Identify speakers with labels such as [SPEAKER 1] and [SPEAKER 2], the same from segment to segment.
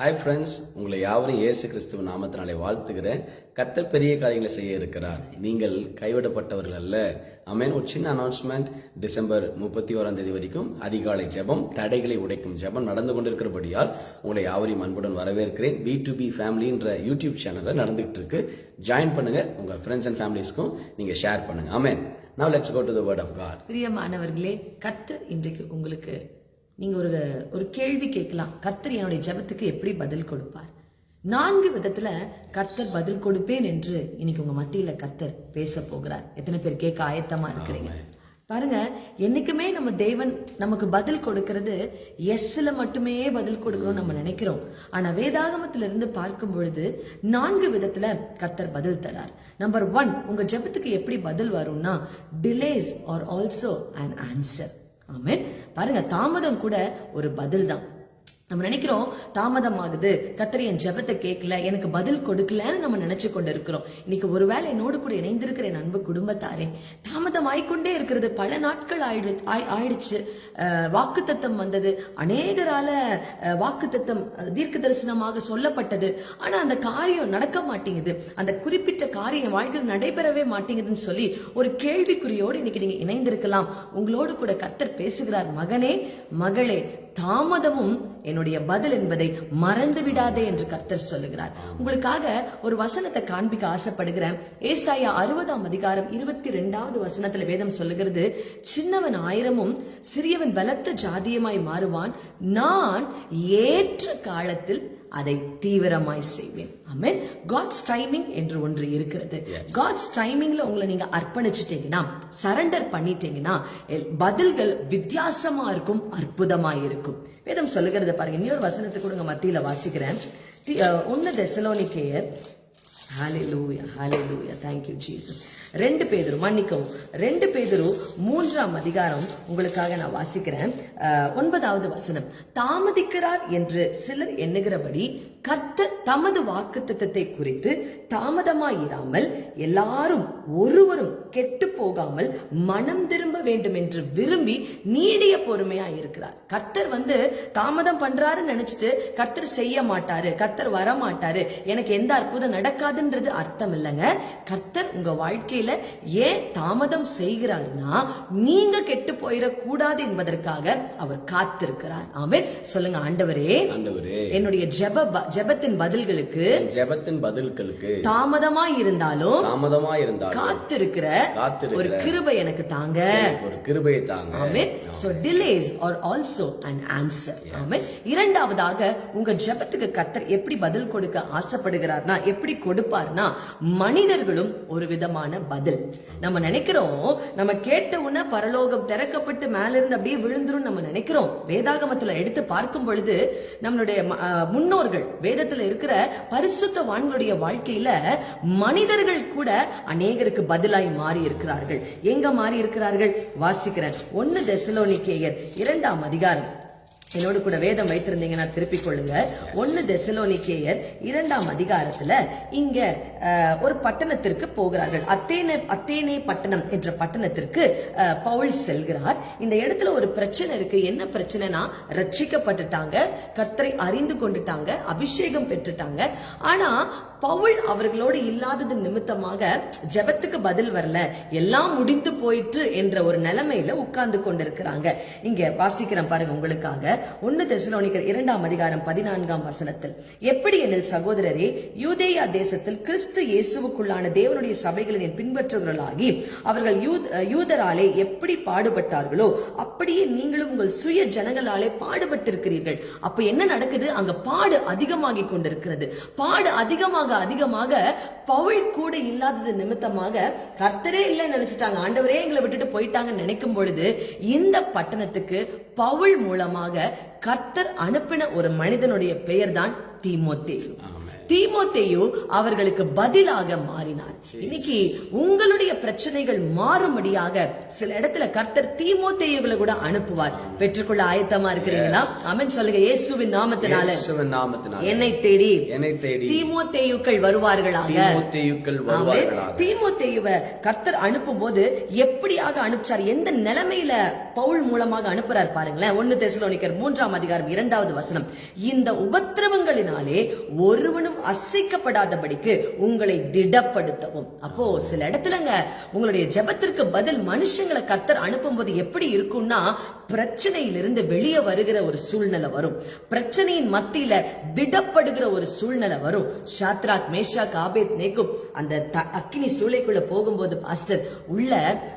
[SPEAKER 1] Hi friends உங்களை யாவரும் இயேசு கிறிஸ்துவ நாமத்தினாலே வாழ்த்துகிறேன். கத்தர் பெரிய காரியங்களை செய்ய இருக்கிறார். நீங்கள் கைவிடப்பட்டவர்கள் அல்ல. அமேன் ஒரு சின்ன அனௌன்ஸ்மெண்ட் டிசம்பர் முப்பத்தி ஓராம் தேதி வரைக்கும் அதிகாலை ஜெபம் தடைகளை உடைக்கும் ஜெபம் நடந்து கொண்டிருக்கிறபடியால் உங்களை யாவரையும் அன்புடன் வரவேற்கிறேன். பி டு பி ஃபேமிலின்ற யூடியூப் சேனலில் நடந்துகிட்டு இருக்கு. ஜாயின் பண்ணுங்க. உங்கள் ஃப்ரெண்ட்ஸ் அண்ட் ஃபேமிலிஸ்க்கும் நீங்கள் ஷேர் பண்ணுங்க. Amen now let's go to the word of God
[SPEAKER 2] பிரியமானவர்களே கர்த்தர் இன்றைக்கு உங்களுக்கு நீங்க ஒரு ஒரு கேள்வி கேட்கலாம். கர்த்தர் என்னுடைய ஜெபத்துக்கு எப்படி பதில் கொடுப்பார்? நான்கு விதத்துல கர்த்தர் பதில் கொடுப்பேன் என்று இன்னைக்கு உங்க மத்தியில கர்த்தர் பேச போகிறார். எத்தனை பேர் கேட்க ஆயத்தமா இருக்கிறீங்க? பாருங்க என்னைக்குமே நம்ம தேவன் நமக்கு பதில் கொடுக்கிறது எஸ்ல மட்டுமே பதில் கொடுக்கணும்னு நம்ம நினைக்கிறோம். ஆனா வேதாகமத்துல இருந்து பார்க்கும் பொழுது நான்கு விதத்துல கர்த்தர் பதில் தரார். நம்பர் ஒன் உங்க ஜெபத்துக்கு எப்படி பதில் வரும்னா delays are also an answer amen. பாருங்க தாமதம் கூட ஒரு பதில் தான் நம்ம நினைக்கிறோம் தாமதம் ஆகுது கத்தர் என் ஜெபத்தை கேட்கல எனக்கு பதில் கொடுக்கலன்னு நம்ம நினைச்சு கொண்டு இருக்கிறோம் இன்னைக்கு ஒருவேளை என்னோடு கூட இணைந்திருக்கிற என் அன்பு குடும்பத்தாரே தாமதம் ஆயிக்கொண்டே இருக்கிறது. பல நாட்கள் ஆயிடு ஆய்- ஆயிடுச்சு. வாக்கு தத்தம் வந்தது. அநேகரால வாக்கு தத்தம் தீர்க்க தரிசனமாக சொல்லப்பட்டது. ஆனா அந்த காரியம் நடக்க மாட்டேங்குது. அந்த குறிப்பிட்ட காரியம் வாழ்க்கையில் நடைபெறவே மாட்டேங்குதுன்னு சொல்லி ஒரு கேள்விக்குறியோடு இன்னைக்கு நீங்க இணைந்திருக்கலாம். உங்களோடு கூட கத்தர் பேசுகிறார். மகனே மகளே தாமதமும் என்னுடைய பதில் என்பதை மறந்து விடாதே என்று கர்த்தர் சொல்லுகிறார். உங்களுக்காக ஒரு வசனத்தை காண்பிக்க ஆசைப்படுகிறேன். ஏசாயா அறுபதாம் அதிகாரம் இருபத்தி ரெண்டாவது வசனத்துல வேதம் சொல்லுகிறது சின்னவன் ஆயிரமும் சிறியவன் பலத்த ஜாதியமாய் மாறுவான். நான் ஏற்ற காலத்தில் அதை தீவிரமாய் செய்வேன். ஆமென் காட்ஸ் டைமிங் என்று ஒன்று இருக்கிறது. காட்ஸ் டைமிங்ல உங்களை நீங்க அர்ப்பணிச்சிட்டீங்கன்னா சரண்டர் பண்ணிட்டீங்கன்னா பதில்கள் வித்தியாசமா இருக்கும் அற்புதமா இருக்கும். வேதம் சொல்லுகிறது பாருங்க. இன்னொரு வசனத்தை கூட மத்தியில வாசிக்கிறேன். ஒன்னு தெசலோனிக்கேயர். Hallelujah hallelujah thank you Jesus ரெண்டு பேதரும் மன்னிக்கவும். ரெண்டு பேதரும் மூன்றாம் அதிகாரம் உங்களுக்காக நான் வாசிக்கிறேன். ஒன்பதாவது வசனம். தாமதிக்கிறார் என்று சிலர் எண்ணுகிறபடி கர்த்தர் தமது வாக்கு திட்டத்தை குறித்து தாமதமாயிராமல் எல்லாரும் ஒருவரும் கெட்டு போகாமல் மனம் திரும்ப வேண்டும் என்று விரும்பி நீடிய பொறுமையா இருக்கிறார் கர்த்தர் வந்து தாமதம் பண்றாருன்னு நினைச்சிட்டு கர்த்தர் செய்ய மாட்டாரு கர்த்தர் வர மாட்டாரு எனக்கு எந்த அற்புதம் நடக்காதுன்றது அர்த்தம் இல்லைங்க. கர்த்தர் உங்க வாழ்க்கையில ஏன் தாமதம் செய்கிறாருன்னா நீங்க கெட்டு போயிடக்கூடாது என்பதற்காக அவர் காத்திருக்கிறார். ஆமென். சொல்லுங்க ஆண்டவரே.
[SPEAKER 1] ஆண்டவரே.
[SPEAKER 2] என்னுடைய ஜெப ஜெபத்தின் பதில்களுக்கு
[SPEAKER 1] ஜெபத்தின் பதில்களுக்கு
[SPEAKER 2] தாமதமா இருந்தாலும்
[SPEAKER 1] தாமதமா இருந்தாலும்
[SPEAKER 2] காத்திருக்கிற
[SPEAKER 1] காத்திருக்கிற
[SPEAKER 2] ஒரு கிருபை எனக்கு தாங்க.
[SPEAKER 1] ஒரு கிருபையை தாங்க.
[SPEAKER 2] ஆமென். so delays are also an answer. Amen. இரண்டாவதாக உங்க ஜெபத்துக்கு கர்த்தர் எப்படி பதில் கொடுக்க ஆசைப்படுகிறார்னா எப்படி கொடுப்பார்னா மனிதர்களும் ஒரு விதமான பதில். நம்ம நினைக்கிறோம் நம்ம கேட்ட உடனே பரலோகம் திறக்கப்பட்டு மேல இருந்து அப்படியே விழுந்துரும் நம்ம நினைக்கிறோம். வேதாகமத்துல எடுத்து பார்க்கும் பொழுது நம்மளுடைய முன்னோர்கள் வேதத்துல இருக்கிற பரிசுத்தவான்களுடைய வாழ்க்கையில மனிதர்கள் கூட அநேகருக்கு பதிலாய் மாறி இருக்கிறார்கள் எங்க மாறி இருக்கிறார்கள் வாசிக்கிறேன். ஒன்னு தெசலோனிக்கேயர் இரண்டாம் அதிகாரம். என்னோடு கூட வேதம் வைத்திருந்தீங்கன்னா திருப்பிக் கொள்ளுங்க. ஒன்னு தெசலோனிக்கேயர் இரண்டாம் அதிகாரத்துல இங்க ஒரு பட்டணத்திற்கு போகிறார்கள். அத்தேனே அத்தேனே பட்டணம் என்ற பட்டணத்திற்கு பவுல் செல்கிறார். இந்த இடத்துல ஒரு பிரச்சனை இருக்கு. என்ன பிரச்சனைனா ரட்சிக்கப்பட்டுட்டாங்க கர்த்தரை அறிந்து கொண்டுட்டாங்க அபிஷேகம் பெற்றுட்டாங்க. ஆனா பவுல் அவர்களோடு இல்லாதது நிமித்தமாக ஜெபத்துக்கு பதில் வரல. எல்லாம் முடிந்து போயிற்று என்ற ஒரு நிலைமையில உட்கார்ந்து கொண்டிருக்கிறாங்க. இங்க வாசிக்கிறேன் பாருங்க உங்களுக்காக. ஒன்னு தெசலோனிக்கர் இரண்டாம் அதிகாரம் பதினான்காம் வசனத்தில். எப்படி எனில் சகோதரரே யூதேயா தேசத்தில் கிறிஸ்து இயேசுவுக்குள்ளான தேவனுடைய சபைகளின் பின்பற்றுகிறவர்களாகி அவர்கள் யூதராலே எப்படி பாடுபட்டார்களோ அப்படியே நீங்களும் உங்கள் சுய ஜனங்களாலே பாடுபட்டிருக்கிறீர்கள். அப்ப என்ன நடக்குது? அங்க பாடு அதிகமாகி கொண்டிருக்கிறது. பாடு அதிகமாக அதிகமாக பவுல் கூட இல்லாதது நிமித்தமாக கர்த்தரே இல்லைன்னு நினைச்சிட்டாங்க. ஆண்டவரே எங்களை விட்டுட்டு போயிட்டாங்கன்னு நினைக்கும் பொழுது இந்த பட்டணத்துக்கு பவுல் மூலமாக கர்த்தர் அனுப்பின ஒரு மனிதனுடைய பெயர் தான்
[SPEAKER 1] தீமோத்தே
[SPEAKER 2] தீமோத்தேயு அவர்களுக்கு பதிலாக மாறினார். இன்னைக்கு உங்களுடைய பிரச்சனைகள் மாறும்படியாக சில இடத்துல கர்த்தர் தீமோத்தேயுகளை கூட அனுப்புவார். பெற்றுக்கொள்ள ஆயத்தமா இருக்கிறீங்களா அமன் சொல்லுங்க. இயேசுவின் நாமத்தினால.
[SPEAKER 1] இயேசுவின் நாமத்தினாலே.
[SPEAKER 2] என்னை தேடி.
[SPEAKER 1] என்னை தேடி.
[SPEAKER 2] தீமோத்தேயுக்கள் வருவார்களாக.
[SPEAKER 1] தீமோத்தேயுக்கள் வருவார்களாக.
[SPEAKER 2] தீமோத்தேயுவை கர்த்தர் அனுப்பும் போது எப்படியாக அனுப்பிச்சார்? எந்த நிலைமையில பவுல் மூலமாக அனுப்புறார் பாருங்களேன். ஒன்னு தெசலோனிக்கர் மூன்றாம் அதிகாரம் இரண்டாவது வசனம். இந்த உபத்திரவங்களினாலே ஒருவனும் அசைக்கப்படாதபடிக்கு உங்களை திடப்படுத்தவும். அப்போ சில இடத்துலங்க உங்களுடைய ஜெபத்திற்கு பதில் மனுஷங்களை கர்த்தர் அனுப்பும்போது எப்படி இருக்கும்னா பிரச்சனையிலிருந்து வெளியே வருகிற ஒரு சூழ்நிலை வரும். பிரச்சனையின் மத்தியில திடப்படுகிற ஒரு சூழ்நிலை வரும். ஷாத்ராக் மேஷாக் ஆபேத் நேக்கும் அந்த அக்கினி சூளைக்குள்ள போகும்போது பாஸ்டர் உள்ள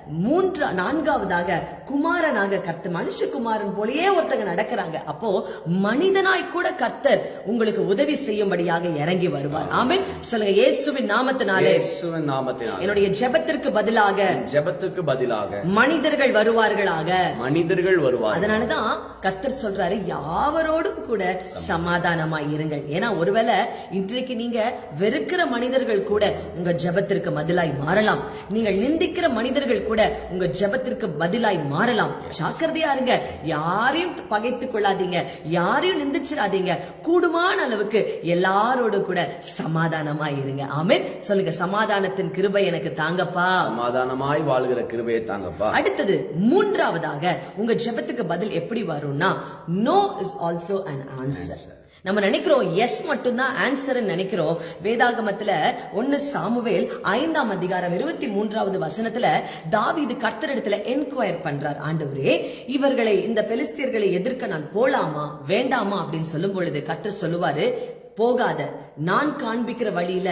[SPEAKER 2] மூன்று நான்காவதாக குமாரனாக கர்த்தர் மனுஷகுமாரன் போலயே ஒருத்தங்க நடக்கிறாங்க. அப்போ மனிதனாய் கூட கர்த்தர் உங்களுக்கு உதவி செய்யும்படியாக இறங்கி வருவார். ஆமென். சொல்லுங்க இயேசுவின் நாமத்தினாலே
[SPEAKER 1] இயேசுவின் நாமத்தினால்.
[SPEAKER 2] என்னுடைய ஜெபத்திற்கு பதிலாக
[SPEAKER 1] ஜெபத்துக்கு பதிலாக
[SPEAKER 2] மனிதர்கள் வருவார்களாக.
[SPEAKER 1] மனிதர்கள் வருவார்
[SPEAKER 2] அதனாலதான் கர்த்தர் சொல்றாரு யாவரோடும் கூட சமாதானமாய் இருங்கள். ஏன்னா ஒருவேளை இன்றைக்கு நீங்க வெறுக்கிற மனிதர்கள் கூட உங்க ஜெபத்திற்கு பதிலாய் மாறலாம். நீங்கள் நிந்திக்கிற மனிதர்கள் கூட உங்க ஜெபத்திற்கு பதிலாய் மாறலாம். ஜாக்கிரதையா இருங்க. யாரையும் பகைத்துக் கொள்ளாதீங்க. யாரையும் நிந்திச்சிடாதீங்க. கூடுமான அளவுக்கு எல்லாரோடு கூட சமாதானமாய் இருங்க. ஆமென். சொல்லுங்க சமாதானத்தின் கிருபை எனக்கு தாங்கப்பா.
[SPEAKER 1] சமாதானமாய் வாழ்கிற கிருபையை தாங்கப்பா.
[SPEAKER 2] அடுத்தது மூன்றாவதாக உங்க ஜெபத்துக்கு பதில் எப்படி வரும்னா no is also an answer நம்ம நினைக்கிறோம் எஸ் மட்டும்தான் ஆன்சர் நினைக்கிறோம். வேதாகமத்துல ஒன்னு சாமுவேல் ஐந்தாம் அதிகாரம் இருபத்தி மூன்றாவது வசனத்துல தாவீது கர்த்தரிடத்துல என்கொயர் பண்றார். ஆண்டவரே இவர்களை இந்த பெலிஸ்தியர்களை எதிர்க்க நான் போலாமா வேண்டாமா அப்படின்னு சொல்லும் பொழுது கர்த்தர் சொல்லுவாரு போகாத. நான் காண்பிக்கிற வழியில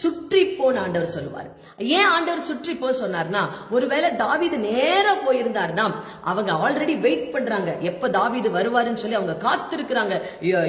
[SPEAKER 2] சுற்றி போன ஆண்டவர் சொல்லுவார். ஏன் ஆண்டவர் சுற்றி போ சொன்னார்னா ஒருவேளை தாவீது நேரா போயிருந்தார்னா அவங்க ஆல்ரெடி வெயிட் பண்றாங்க. எப்ப தாவீது வருவாருன்னு சொல்லி அவங்க காத்திருக்கிறாங்க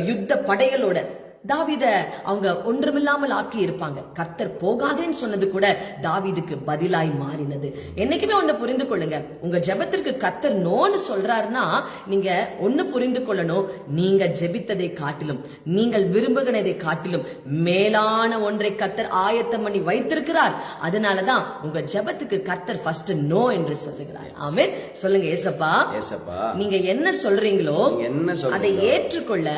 [SPEAKER 2] யுத்த படைகளோட தாவீத அவங்க ஒன்றுமில்லாமல் ஆக்கி இருப்பாங்க கர்த்தர் போகாதேன்னு சொன்னது கூட தாவீதுக்கு பதிலாய் மாறினது. என்னைக்குமே ஒண்ணு புரிந்து கொள்ளுங்க. உங்க ஜெபத்திற்கு கர்த்தர் நோன்னு சொல்றாருன்னா நீங்க ஒண்ணு புரிந்து கொள்ளணும். நீங்க ஜெபித்ததை காட்டிலும் நீங்கள் விரும்புகிறதை காட்டிலும் மேலான ஒன்றை கர்த்தர் ஆயத்தம் பண்ணி வைத்திருக்கிறார். அதனாலதான் உங்க ஜெபத்துக்கு கர்த்தர் ஃபர்ஸ்ட் நோ என்று சொல்லுகிறார். ஆமென். சொல்லுங்க ஏசப்பா.
[SPEAKER 1] ஏசப்பா.
[SPEAKER 2] நீங்க என்ன சொல்றீங்களோ
[SPEAKER 1] என்ன
[SPEAKER 2] அதை ஏற்றுக்கொள்ள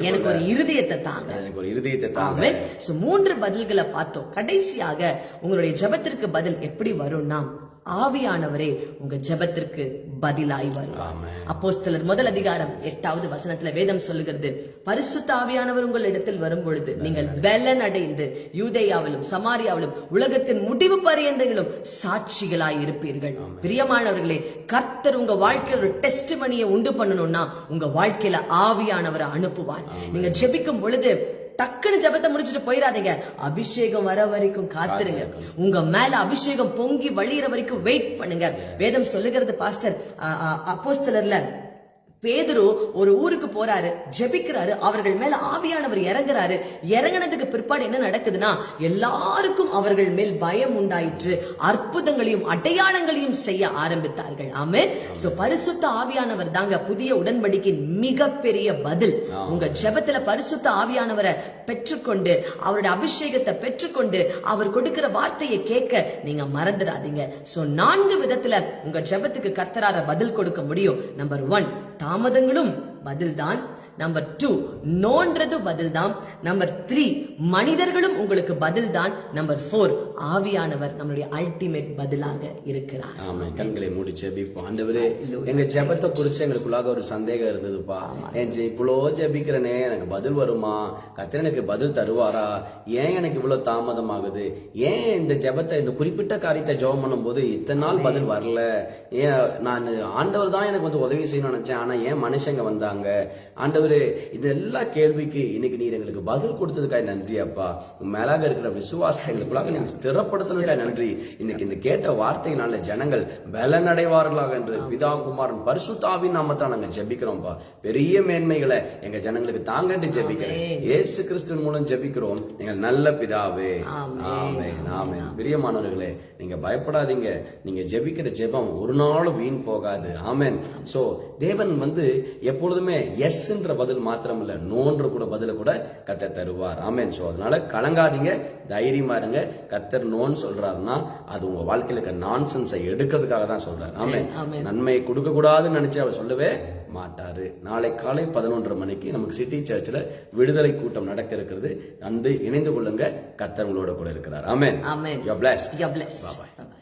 [SPEAKER 2] எனக்கு ஒரு இருதயத்தை தாங்க.
[SPEAKER 1] எனக்கு ஒரு இருதயத்தை தாங்க.
[SPEAKER 2] மூன்று பதில்களை பார்த்தோம். கடைசியாக உங்களுடைய ஜெபத்திற்கு பதில் எப்படி வரும்னா ஆவியானவரே உங்க ஜெபத்திற்கு பதிலாய் வருவார். அப்போஸ்தலர் முதல் அதிகாரம் எட்டாவது வசனத்துல வேதம் சொல்லுகிறது. பரிசுத்த ஆவியானவர் உங்கள் இடத்தில் வரும் பொழுது நீங்கள் பலன் அடைந்து யூதேயாவிலும் சமாரியாவிலும் உலகத்தின் முடிவு பரியந்தங்களும் சாட்சிகளாய் இருப்பீர்கள். பிரியமானவர்களே கர்த்தர் உங்க வாழ்க்கையில ஒரு டெஸ்ட் மணியை உண்டு பண்ணணும்னா உங்க வாழ்க்கையில ஆவியானவரை அனுப்புவார். நீங்க ஜெபிக்கும் பொழுது டக்குன்னு ஜெபத்தை முடிச்சுட்டு போயிடாதீங்க அபிஷேகம் வர வரைக்கும் காத்துருங்க. உங்க மேல அபிஷேகம் பொங்கி வழியிற வரைக்கும் வெயிட் பண்ணுங்க. வேதம் சொல்லுகிறது பாஸ்டர் அப்போஸ்தலர்ல பேதுரு ஒரு ஊருக்கு போறாரு ஜெபிக்கிறாரு அவர்கள் மேல ஆவியானவர் இறங்குறாரு. இறங்குனதுக்கு பிற்பாடு என்ன நடக்குதுன்னா எல்லாருக்கும் அவர்கள் மேல் பயம் உண்டாயிற்று. அற்புதங்களையும் அடையாளங்களையும் செய்ய ஆரம்பித்தார்கள். ஆமே சோ பரிசுத்த ஆவியானவர் தாங்க புதிய உடன்படிக்கையின் மிகப்பெரிய பதில். உங்க ஜெபத்துல பரிசுத்த ஆவியானவரை பெற்றுக்கொண்டு அவருடைய அபிஷேகத்தை பெற்றுக்கொண்டு அவர் கொடுக்கிற வார்த்தையை கேட்க நீங்க மறந்துடாதீங்க. சோ நான்கு விதத்துல உங்க ஜெபத்துக்கு கர்த்தரார பதில் கொடுக்க முடியும். நம்பர் ஒன் தாமதங்களும் பதில்தான். நம்பர் டூ நோன்றது பதில்தான். நம்பர் த்ரீ மனிதர்களும் உங்களுக்கு பதில்தான். நம்பர் ஃபோர் ஆவியானவர் நம்மளுடைய அல்டிமேட் பதிலாக இருக்கிறார்.
[SPEAKER 1] ஆமா கண்களை மூடி ஜெபிப்போம் ஆண்டவரே எங்க ஜெபத்தை குறிச்சு எங்களுக்குள்ளாக ஒரு சந்தேகம் இருந்ததுப்பா. என் இவ்வளோ ஜெபிக்கிறனே எனக்கு பதில் வருமா? கத்திர எனக்கு பதில் தருவாரா? ஏன் எனக்கு இவ்வளவு தாமதம் ஆகுது ஏன் இந்த ஜெபத்தை இந்த குறிப்பிட்ட காரியத்தை ஜெபம் பண்ணும்போது இத்தனை நாள் பதில் வரல? ஏன் நான் ஆண்டவர் தான் எனக்கு வந்து உதவி செய்யணும்னு நினைச்சேன். ஆனா ஏன் மனுஷங்க வந்தாங்க? ஆண்டவரே இது எல்லா கேள்விக்கு இன்னைக்கு நீர் எங்களுக்கு பதில் கொடுத்ததுக்காக நன்றி அப்பா. மேலாக இருக்கிற விசுவாசத்தை எங்களுக்குள்ளாக நீங்க ஸ்திரப்படுத்தினதுக்காக நன்றி. இன்னைக்கு இந்த கேட்ட வார்த்தையினால ஜனங்கள் பலனடைவார்களாக என்று பிதா குமாரன் பரிசுத்தாவின் நாமத்தான் நாங்க ஜெபிக்கிறோம்ப்பா பெரிய மேன்மைகளை எங்க ஜனங்களுக்கு தாங்கட்டு ஜெபிக்கிறேன். இயேசு கிறிஸ்துவின் மூலம் ஜெபிக்கிறோம். எங்கள் நல்ல பிதாவே. ஆமென். ஆமென். பிரியமானவர்களே நீங்க பயப்படாதீங்க. நீங்க ஜெபிக்கிற ஜெபம் ஒரு நாளும் வீண் போகாது. ஆமென். சோ தேவன் வந்து எப்பொழுதுமே எஸ்ன்ற பதில் மாத்திரம் இல்ல நோன்ற கூட பதில கூட கத்த தருவார். ஆமென். சோ அதனால கலங்காதீங்க தைரியமா இருங்க. கத்தர் நோன்னு சொல்றாருன்னா அது உங்க வாழ்க்கையில இருக்க நான்சென்ஸை எடுக்கிறதுக்காக தான் சொல்றாரு.
[SPEAKER 2] ஆமென்.
[SPEAKER 1] நன்மையை கொடுக்க கூடாதுன்னு நினைச்சு அவர் சொல்லவே மாட்டாரு. நாளை காலை பதினொன்றரை மணிக்கு நமக்கு சிட்டி சர்ச்சில் விடுதலை கூட்டம் நடக்க இருக்கிறது. வந்து இணைந்து கொள்ளுங்க. கத்தர் உங்களோட கூட இருக்கிறார். Amen.
[SPEAKER 2] Amen.
[SPEAKER 1] You blessed
[SPEAKER 2] You're blessed.
[SPEAKER 1] Bye-bye.
[SPEAKER 2] Bye-bye.